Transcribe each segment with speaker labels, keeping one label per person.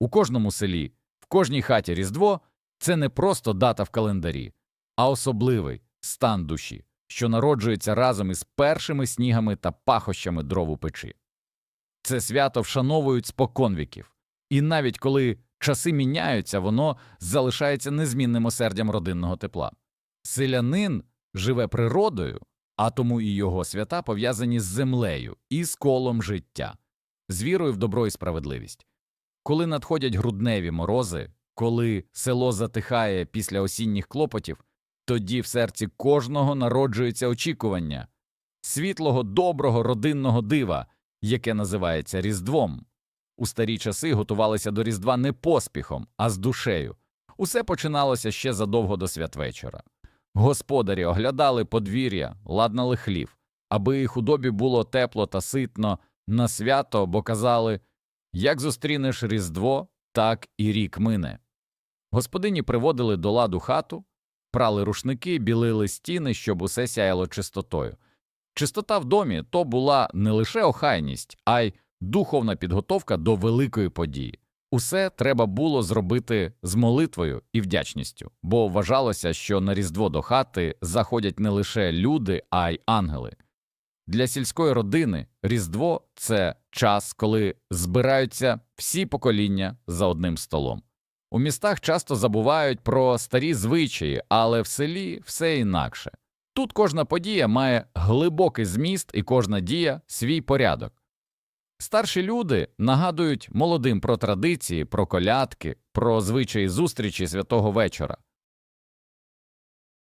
Speaker 1: У кожному селі, в кожній хаті Різдво це не просто дата в календарі, а особливий стан душі, що народжується разом із першими снігами та пахощами дров у печі. Це свято вшановують споконвіків, і навіть коли часи міняються, воно залишається незмінним осердям родинного тепла. Селянин живе природою, а тому і його свята пов'язані з землею і з колом життя, з вірою в добро і справедливість. Коли надходять грудневі морози, коли село затихає після осінніх клопотів, тоді в серці кожного народжується очікування світлого, доброго родинного дива, яке називається Різдвом. У старі часи готувалися до Різдва не поспіхом, а з душею. Усе починалося ще задовго до святвечора. Господарі оглядали подвір'я, ладнали хлів, аби худобі було тепло та ситно на свято, бо казали як зустрінеш Різдво, так і рік мине. Господині приводили до ладу хату, прали рушники, білили стіни, щоб усе сяяло чистотою. Чистота в домі то була не лише охайність, а й духовна підготовка до великої події. Усе треба було зробити з молитвою і вдячністю, бо вважалося, що на Різдво до хати заходять не лише люди, а й ангели. Для сільської родини Різдво це час, коли збираються всі покоління за одним столом. У містах часто забувають про старі звичаї, але в селі все інакше. Тут кожна подія має глибокий зміст і кожна дія свій порядок. Старші люди нагадують молодим про традиції, про колядки, про звичаї зустрічі святого вечора.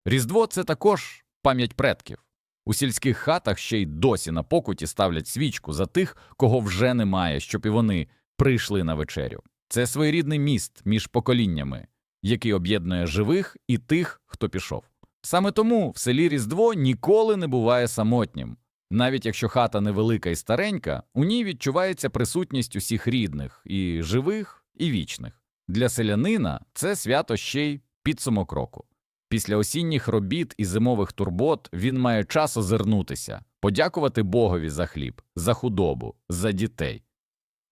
Speaker 1: Різдво це також пам'ять предків. У сільських хатах ще й досі на покуті ставлять свічку за тих, кого вже немає, щоб і вони прийшли на вечерю. Це своєрідний міст між поколіннями, який об'єднує живих і тих, хто пішов. Саме тому в селі Різдво ніколи не буває самотнім. Навіть якщо хата невелика і старенька, у ній відчувається присутність усіх рідних, і живих, і вічних. Для селянина це свято ще й підсумок року. Після осінніх робіт і зимових турбот він має час озирнутися, подякувати Богові за хліб, за худобу, за дітей.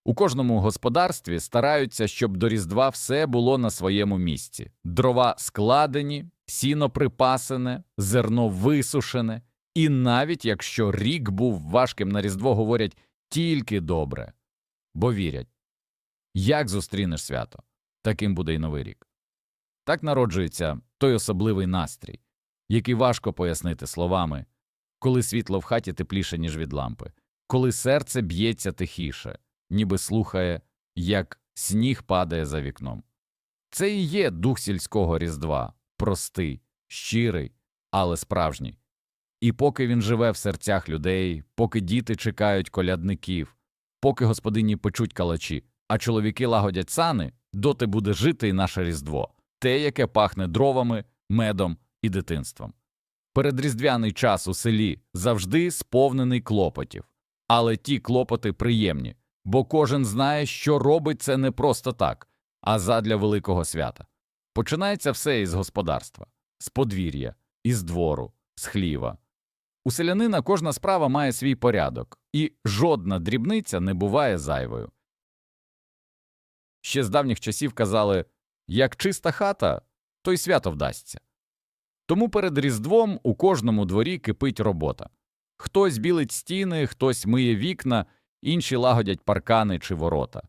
Speaker 1: У кожному господарстві стараються, щоб до Різдва все було на своєму місці дрова складені, сіно припасене, зерно висушене, і навіть якщо рік був важким на Різдво, говорять тільки добре, бо вірять як зустрінеш свято, таким буде й новий рік. Так народжується той особливий настрій, який важко пояснити словами, коли світло в хаті тепліше, ніж від лампи, коли серце б'ється тихіше, ніби слухає, як сніг падає за вікном. Це і є дух сільського різдва, простий, щирий, але справжній. І поки він живе в серцях людей, поки діти чекають колядників, поки господині печуть калачі, а чоловіки лагодять сани, доти буде жити і наше різдво, те, яке пахне дровами, медом і дитинством. Передріздвяний час у селі завжди сповнений клопотів, але ті клопоти приємні, бо кожен знає, що робить це не просто так, а задля великого свята. Починається все із господарства, з подвір'я, із двору, з хліва. У селянина кожна справа має свій порядок, і жодна дрібниця не буває зайвою. Ще з давніх часів казали як чиста хата, то й свято вдасться. Тому перед Різдвом у кожному дворі кипить робота. Хтось білить стіни, хтось миє вікна, інші лагодять паркани чи ворота.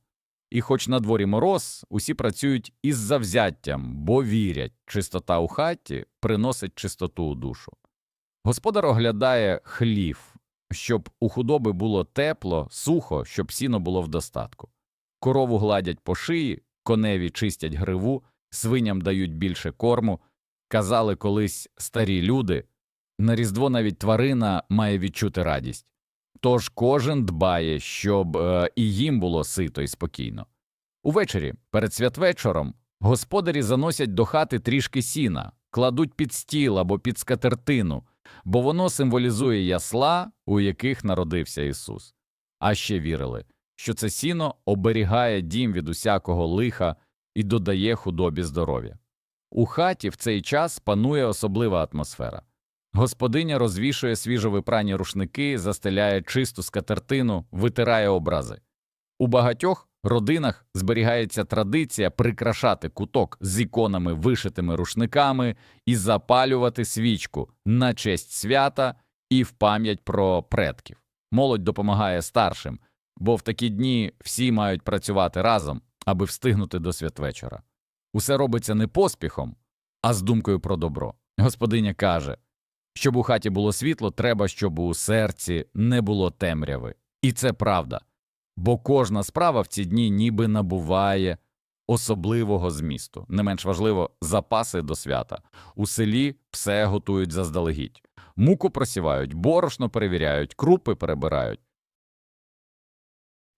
Speaker 1: І хоч на дворі мороз, усі працюють із завзяттям, бо вірять, чистота у хаті приносить чистоту у душу. Господар оглядає хлів, щоб у худоби було тепло, сухо, щоб сіно було в достатку. Корову гладять по шиї, коневі чистять гриву, свиням дають більше корму. Казали колись старі люди на Різдво навіть тварина має відчути радість. Тож кожен дбає, щоб е, і їм було сито і спокійно. Увечері, перед святвечором, господарі заносять до хати трішки сіна, кладуть під стіл або під скатертину, бо воно символізує ясла, у яких народився Ісус. А ще вірили, що це сіно оберігає дім від усякого лиха і додає худобі здоров'я. У хаті в цей час панує особлива атмосфера. Господиня розвішує свіжовипрані рушники, застеляє чисту скатертину, витирає образи. У багатьох родинах зберігається традиція прикрашати куток з іконами, вишитими рушниками і запалювати свічку на честь свята і в пам'ять про предків. Молодь допомагає старшим, бо в такі дні всі мають працювати разом, аби встигнути до святвечора. Усе робиться не поспіхом, а з думкою про добро. Господиня каже, щоб у хаті було світло, треба, щоб у серці не було темряви. І це правда, бо кожна справа в ці дні ніби набуває особливого змісту. Не менш важливо запаси до свята. У селі все готують заздалегідь. Муку просівають, борошно перевіряють, крупи перебирають.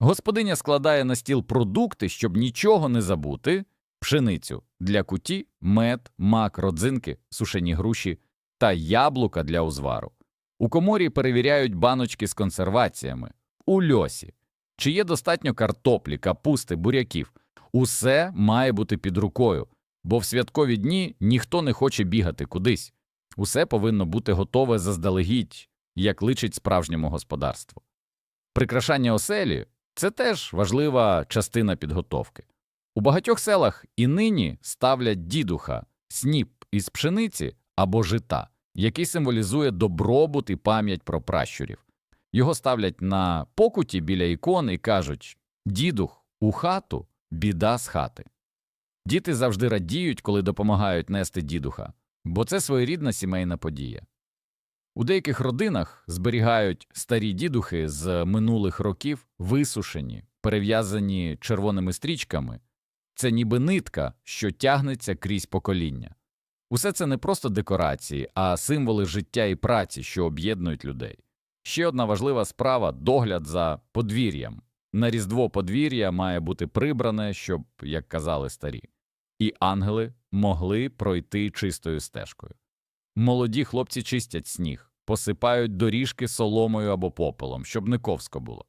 Speaker 1: Господиня складає на стіл продукти, щоб нічого не забути, пшеницю для куті, мед, мак, родзинки, сушені груші та яблука для узвару. У коморі перевіряють баночки з консерваціями, у льосі, чи є достатньо картоплі, капусти, буряків. Усе має бути під рукою, бо в святкові дні ніхто не хоче бігати кудись. Усе повинно бути готове заздалегідь, як личить справжньому господарству. Прикрашання оселі це теж важлива частина підготовки. У багатьох селах і нині ставлять дідуха, сніп із пшениці або жита, який символізує добробут і пам'ять про пращурів. Його ставлять на покуті біля ікон і кажуть Дідух, у хату, біда з хати. Діти завжди радіють, коли допомагають нести дідуха, бо це своєрідна сімейна подія. У деяких родинах зберігають старі дідухи з минулих років, висушені, перев'язані червоними стрічками. Це ніби нитка, що тягнеться крізь покоління. Усе це не просто декорації, а символи життя і праці, що об'єднують людей. Ще одна важлива справа догляд за подвір'ям. На різдво подвір'я має бути прибране, щоб, як казали старі, і ангели могли пройти чистою стежкою. Молоді хлопці чистять сніг, посипають доріжки соломою або попелом, щоб не ковсько було.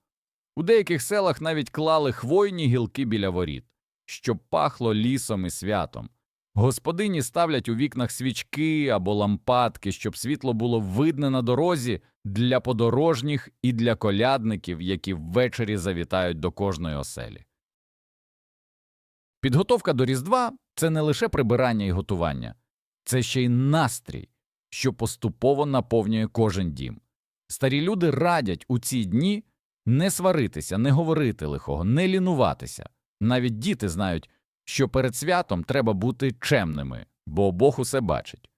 Speaker 1: У деяких селах навіть клали хвойні гілки біля воріт, щоб пахло лісом і святом. Господині ставлять у вікнах свічки або лампадки, щоб світло було видне на дорозі для подорожніх і для колядників, які ввечері завітають до кожної оселі. Підготовка до Різдва це не лише прибирання і готування, це ще й настрій, що поступово наповнює кожен дім. Старі люди радять у ці дні не сваритися, не говорити лихого, не лінуватися. Навіть діти знають, що перед святом треба бути чемними, бо Бог усе бачить.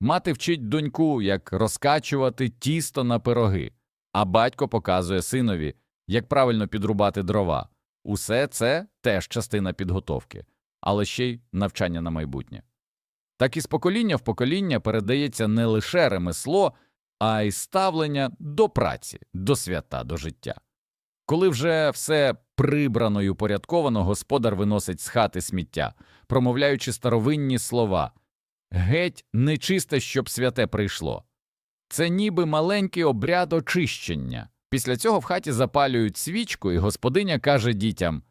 Speaker 1: Мати вчить доньку, як розкачувати тісто на пироги, а батько показує синові, як правильно підрубати дрова. Усе це теж частина підготовки, але ще й навчання на майбутнє. Так і з покоління в покоління передається не лише ремесло, а й ставлення до праці, до свята, до життя. Коли вже все прибрано й упорядковано, господар виносить з хати сміття, промовляючи старовинні слова геть нечисте, щоб святе прийшло. Це ніби маленький обряд очищення. Після цього в хаті запалюють свічку, і господиня каже дітям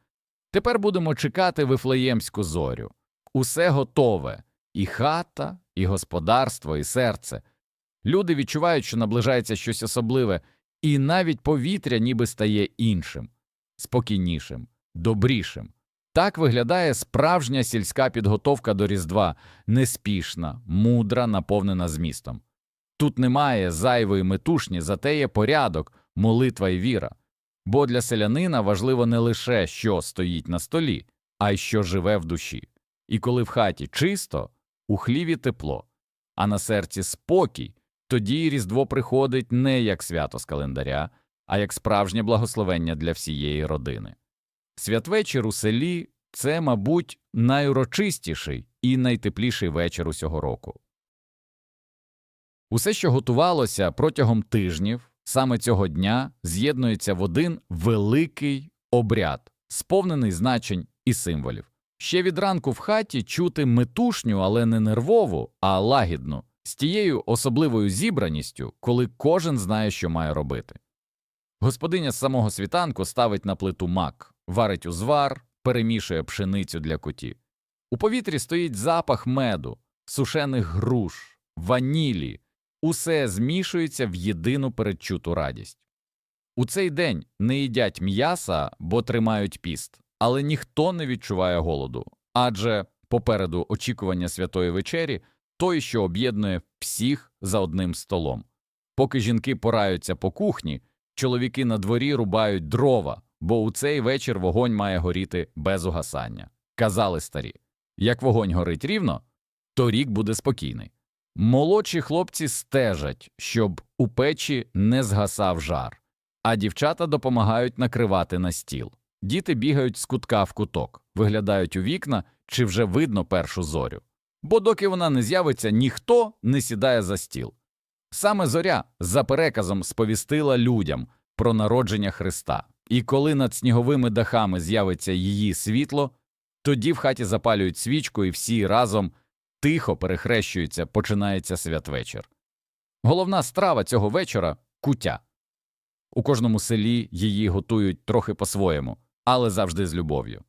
Speaker 1: Тепер будемо чекати вифлеємську зорю. Усе готове і хата, і господарство, і серце. Люди відчувають, що наближається щось особливе, і навіть повітря ніби стає іншим, спокійнішим, добрішим. Так виглядає справжня сільська підготовка до Різдва, неспішна, мудра, наповнена змістом. Тут немає зайвої метушні, зате є порядок, молитва і віра. Бо для селянина важливо не лише що стоїть на столі, а й що живе в душі. І коли в хаті чисто, у хліві тепло, а на серці спокій, тоді Різдво приходить не як свято з календаря, а як справжнє благословення для всієї родини. Святвечір у селі це, мабуть, найурочистіший і найтепліший вечір усього року. Усе, що готувалося протягом тижнів, саме цього дня з'єднується в один великий обряд, сповнений значень і символів. Ще від ранку в хаті чути метушню, але не нервову, а лагідну, з тією особливою зібраністю, коли кожен знає, що має робити. Господиня з самого світанку ставить на плиту мак, варить узвар, перемішує пшеницю для котів. У повітрі стоїть запах меду, сушених груш, ванілі, усе змішується в єдину передчуту радість. У цей день не їдять м'яса, бо тримають піст, але ніхто не відчуває голоду, адже попереду очікування святої вечері той, що об'єднує всіх за одним столом. Поки жінки пораються по кухні, чоловіки на дворі рубають дрова, бо у цей вечір вогонь має горіти без угасання. Казали старі як вогонь горить рівно, то рік буде спокійний. Молодші хлопці стежать, щоб у печі не згасав жар, а дівчата допомагають накривати на стіл. Діти бігають з кутка в куток, виглядають у вікна, чи вже видно першу зорю. Бо доки вона не з'явиться, ніхто не сідає за стіл. Саме зоря за переказом сповістила людям про народження Христа, і коли над сніговими дахами з'явиться її світло, тоді в хаті запалюють свічку, і всі разом тихо перехрещуються, починається святвечір. Головна страва цього вечора куття. У кожному селі її готують трохи по-своєму, але завжди з любов'ю.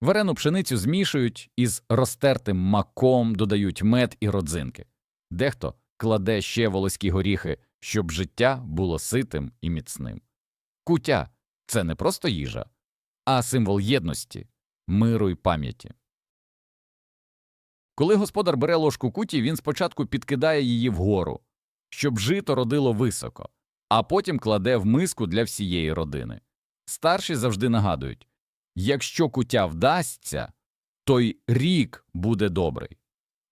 Speaker 1: Варену пшеницю змішують із розтертим маком, додають мед і родзинки. Дехто кладе ще волоські горіхи, щоб життя було ситим і міцним. Куття це не просто їжа, а символ єдності, миру й пам'яті. Коли господар бере ложку куті, він спочатку підкидає її вгору, щоб жито родило високо, а потім кладе в миску для всієї родини. Старші завжди нагадують якщо куття вдасться, то й рік буде добрий.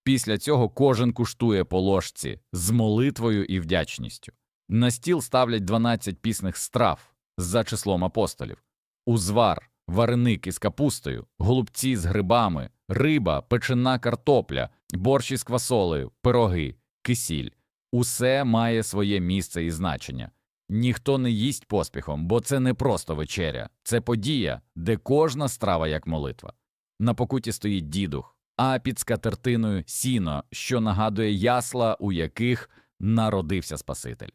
Speaker 1: Після цього кожен куштує по ложці з молитвою і вдячністю. На стіл ставлять 12 пісних страв за числом апостолів узвар, вареник із капустою, голубці з грибами, риба, печена картопля, борщ із квасолею, пироги, кисіль. Усе має своє місце і значення. Ніхто не їсть поспіхом, бо це не просто вечеря, це подія, де кожна страва як молитва. На покуті стоїть дідух, а під скатертиною сіно, що нагадує ясла, у яких народився Спаситель.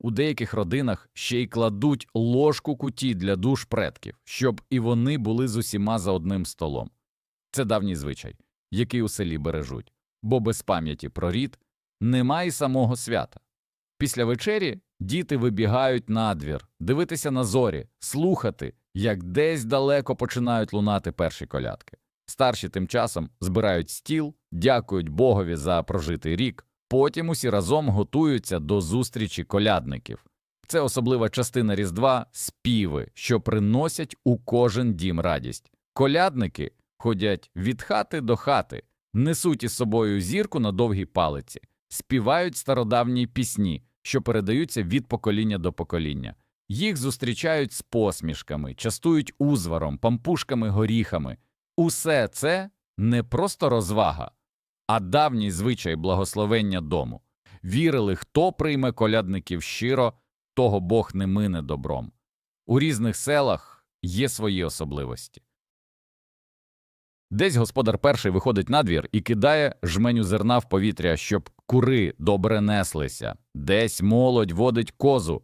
Speaker 1: У деяких родинах ще й кладуть ложку куті для душ предків, щоб і вони були з усіма за одним столом. Це давній звичай, який у селі бережуть, бо без пам'яті про рід немає самого свята. Після вечері діти вибігають на двір, дивитися на зорі, слухати, як десь далеко починають лунати перші колядки. Старші тим часом збирають стіл, дякують Богові за прожитий рік, потім усі разом готуються до зустрічі колядників. Це особлива частина Різдва співи, що приносять у кожен дім радість. Колядники ходять від хати до хати, несуть із собою зірку на довгій палиці, співають стародавні пісні, що передаються від покоління до покоління. Їх зустрічають з посмішками, частують узваром, пампушками, горіхами. Усе це не просто розвага, а давній звичай благословення дому. Вірили, хто прийме колядників щиро, того Бог не мине добром. У різних селах є свої особливості. Десь господар перший виходить на двір і кидає жменю зерна в повітря, щоб кури добре неслися, десь молодь водить козу,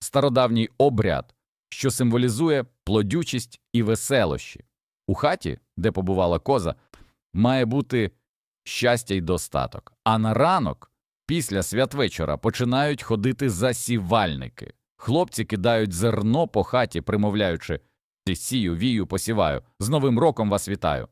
Speaker 1: стародавній обряд, що символізує плодючість і веселощі. У хаті, де побувала коза, має бути щастя й достаток, а на ранок, після святвечора, починають ходити засівальники. Хлопці кидають зерно по хаті, примовляючи сію, вію, посіваю, з Новим роком вас вітаю.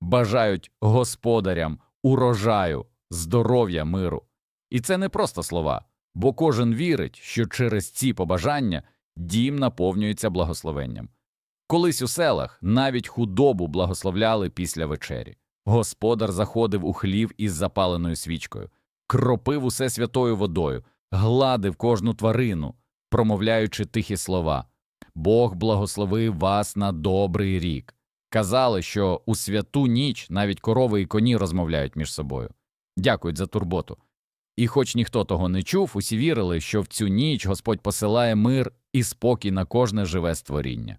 Speaker 1: Бажають господарям урожаю, здоров'я, миру. І це не просто слова, бо кожен вірить, що через ці побажання дім наповнюється благословенням. Колись у селах навіть худобу благословляли після вечері. Господар заходив у хлів із запаленою свічкою, кропив усе святою водою, гладив кожну тварину, промовляючи тихі слова Бог благословив вас на добрий рік. Казали, що у святу ніч навіть корови і коні розмовляють між собою. Дякують за турботу. І хоч ніхто того не чув, усі вірили, що в цю ніч Господь посилає мир і спокій на кожне живе створіння.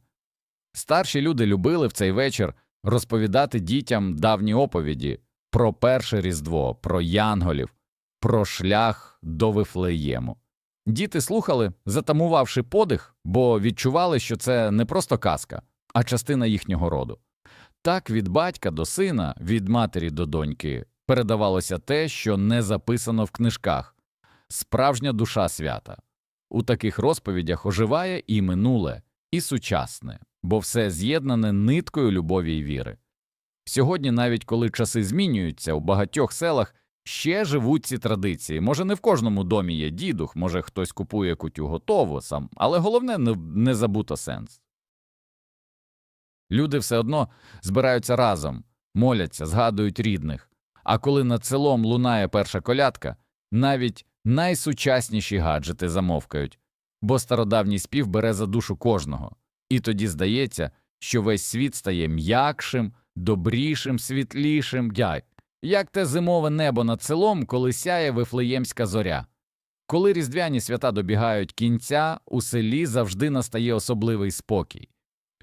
Speaker 1: Старші люди любили в цей вечір розповідати дітям давні оповіді про перше Різдво, про янголів, про шлях до Вифлеєму. Діти слухали, затамувавши подих, бо відчували, що це не просто казка, а частина їхнього роду. Так від батька до сина, від матері до доньки передавалося те, що не записано в книжках справжня душа свята. У таких розповідях оживає і минуле, і сучасне, бо все з'єднане ниткою любові і віри. Сьогодні, навіть коли часи змінюються, у багатьох селах ще живуть ці традиції. Може, не в кожному домі є дідух, може хтось купує кутю готову сам, але головне не, не забуто сенс. Люди все одно збираються разом, моляться, згадують рідних. А коли над селом лунає перша колядка, навіть найсучасніші гаджети замовкають, бо стародавній спів бере за душу кожного, і тоді здається, що весь світ стає м'якшим, добрішим, світлішим, дяй, як те зимове небо над селом, коли сяє вифлеємська зоря. Коли різдвяні свята добігають кінця, у селі завжди настає особливий спокій.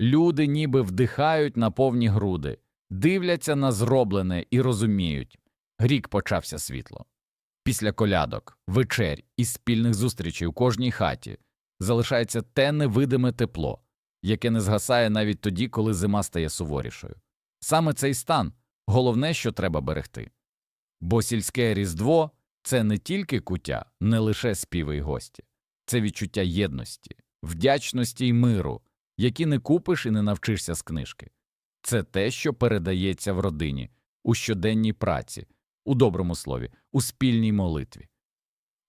Speaker 1: Люди ніби вдихають на повні груди, дивляться на зроблене і розуміють рік почався світло. Після колядок, вечер і спільних зустрічей у кожній хаті залишається те невидиме тепло, яке не згасає навіть тоді, коли зима стає суворішою. Саме цей стан головне, що треба берегти. Бо сільське різдво це не тільки куття, не лише співи й гості, це відчуття єдності, вдячності й миру, які не купиш і не навчишся з книжки. Це те, що передається в родині, у щоденній праці, у доброму слові, у спільній молитві.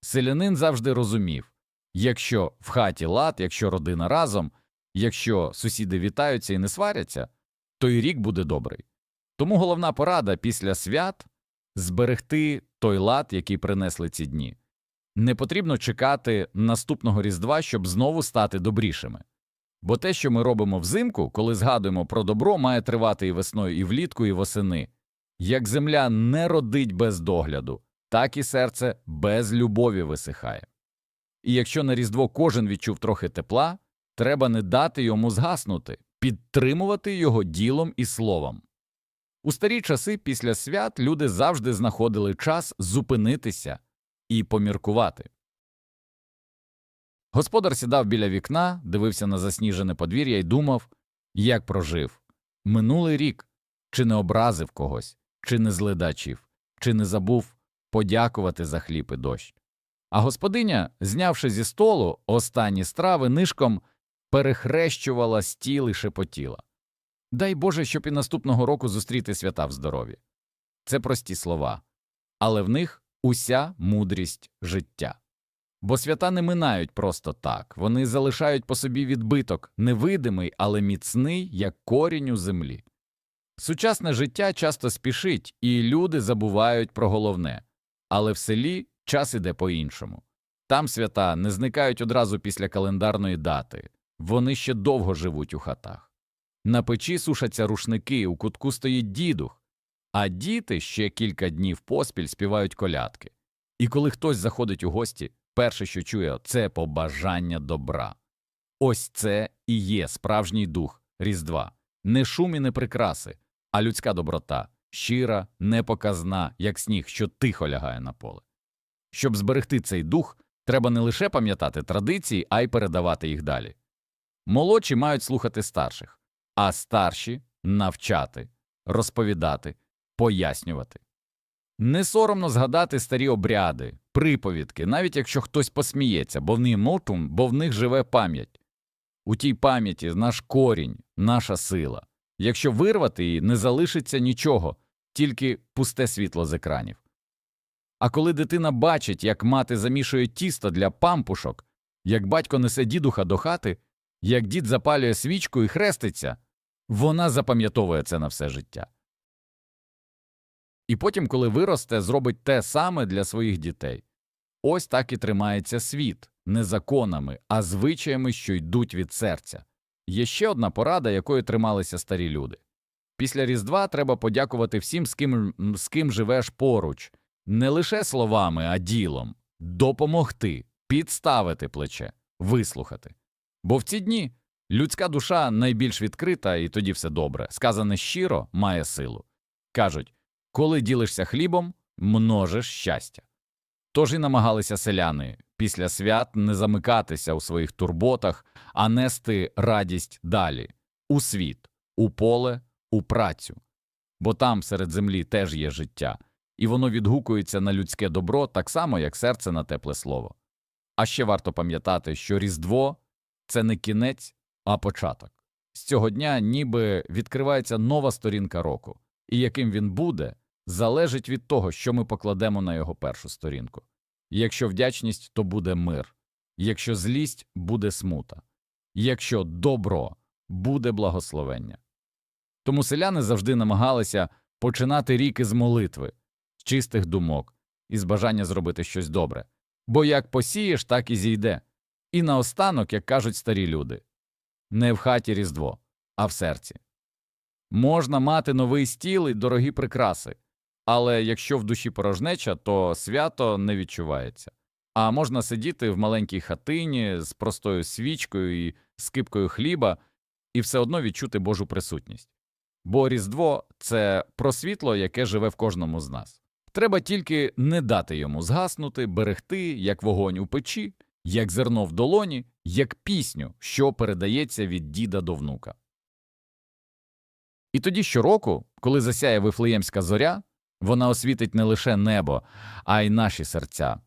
Speaker 1: Селянин завжди розумів якщо в хаті лад, якщо родина разом, якщо сусіди вітаються і не сваряться, то й рік буде добрий. Тому головна порада після свят зберегти той лад, який принесли ці дні. Не потрібно чекати наступного Різдва, щоб знову стати добрішими. Бо те, що ми робимо взимку, коли згадуємо про добро, має тривати і весною, і влітку, і восени. Як земля не родить без догляду, так і серце без любові висихає. І якщо на Різдво кожен відчув трохи тепла, треба не дати йому згаснути, підтримувати його ділом і словом. У старі часи після свят люди завжди знаходили час зупинитися і поміркувати. Господар сідав біля вікна, дивився на засніжене подвір'я і думав, як прожив минулий рік, чи не образив когось, чи не зледачив, чи не забув подякувати за хліб і дощ. А господиня, знявши зі столу останні страви, нишком перехрещувала стіл і шепотіла. Дай Боже, щоб і наступного року зустріти свята в здоров'ї. Це прості слова, але в них уся мудрість життя. Бо свята не минають просто так, вони залишають по собі відбиток, невидимий, але міцний, як корінь у землі. Сучасне життя часто спішить, і люди забувають про головне, але в селі час іде по іншому. Там свята не зникають одразу після календарної дати, вони ще довго живуть у хатах. На печі сушаться рушники, у кутку стоїть дідух, а діти ще кілька днів поспіль співають колядки. І коли хтось заходить у гості, перше, що чує, це побажання добра. Ось це і є справжній дух Різдва, не шум і не прикраси, а людська доброта, щира, непоказна, як сніг, що тихо лягає на поле. Щоб зберегти цей дух, треба не лише пам'ятати традиції, а й передавати їх далі. Молодші мають слухати старших, а старші навчати, розповідати, пояснювати. Не соромно згадати старі обряди, приповідки, навіть якщо хтось посміється, бо в них мотум, бо в них живе пам'ять. У тій пам'яті наш корінь, наша сила. Якщо вирвати її, не залишиться нічого, тільки пусте світло з екранів. А коли дитина бачить, як мати замішує тісто для пампушок, як батько несе дідуха до хати, як дід запалює свічку і хреститься, вона запам'ятовує це на все життя. І потім, коли виросте, зробить те саме для своїх дітей. Ось так і тримається світ не законами, а звичаями, що йдуть від серця. Є ще одна порада, якою трималися старі люди. Після Різдва треба подякувати всім, з ким, з ким живеш поруч, не лише словами, а ділом, допомогти, підставити плече, вислухати. Бо в ці дні людська душа найбільш відкрита, і тоді все добре, сказане щиро, має силу. Кажуть коли ділишся хлібом, множиш щастя. Тож і намагалися селяни після свят не замикатися у своїх турботах, а нести радість далі у світ, у поле, у працю. Бо там серед землі теж є життя, і воно відгукується на людське добро так само, як серце на тепле слово. А ще варто пам'ятати, що Різдво це не кінець, а початок. З цього дня ніби відкривається нова сторінка року, і яким він буде, залежить від того, що ми покладемо на його першу сторінку. Якщо вдячність, то буде мир, якщо злість буде смута, якщо добро буде благословення. Тому селяни завжди намагалися починати рік із молитви, з чистих думок і з бажання зробити щось добре. Бо як посієш, так і зійде. І наостанок, як кажуть старі люди, не в хаті Різдво, а в серці. Можна мати новий стіл і дорогі прикраси, але якщо в душі порожнеча, то свято не відчувається. А можна сидіти в маленькій хатині з простою свічкою і скипкою хліба і все одно відчути Божу присутність. Бо Різдво це про світло, яке живе в кожному з нас. Треба тільки не дати йому згаснути, берегти, як вогонь у печі, як зерно в долоні, як пісню, що передається від діда до внука. І тоді щороку, коли засяє вифлеємська зоря, вона освітить не лише небо, а й наші серця,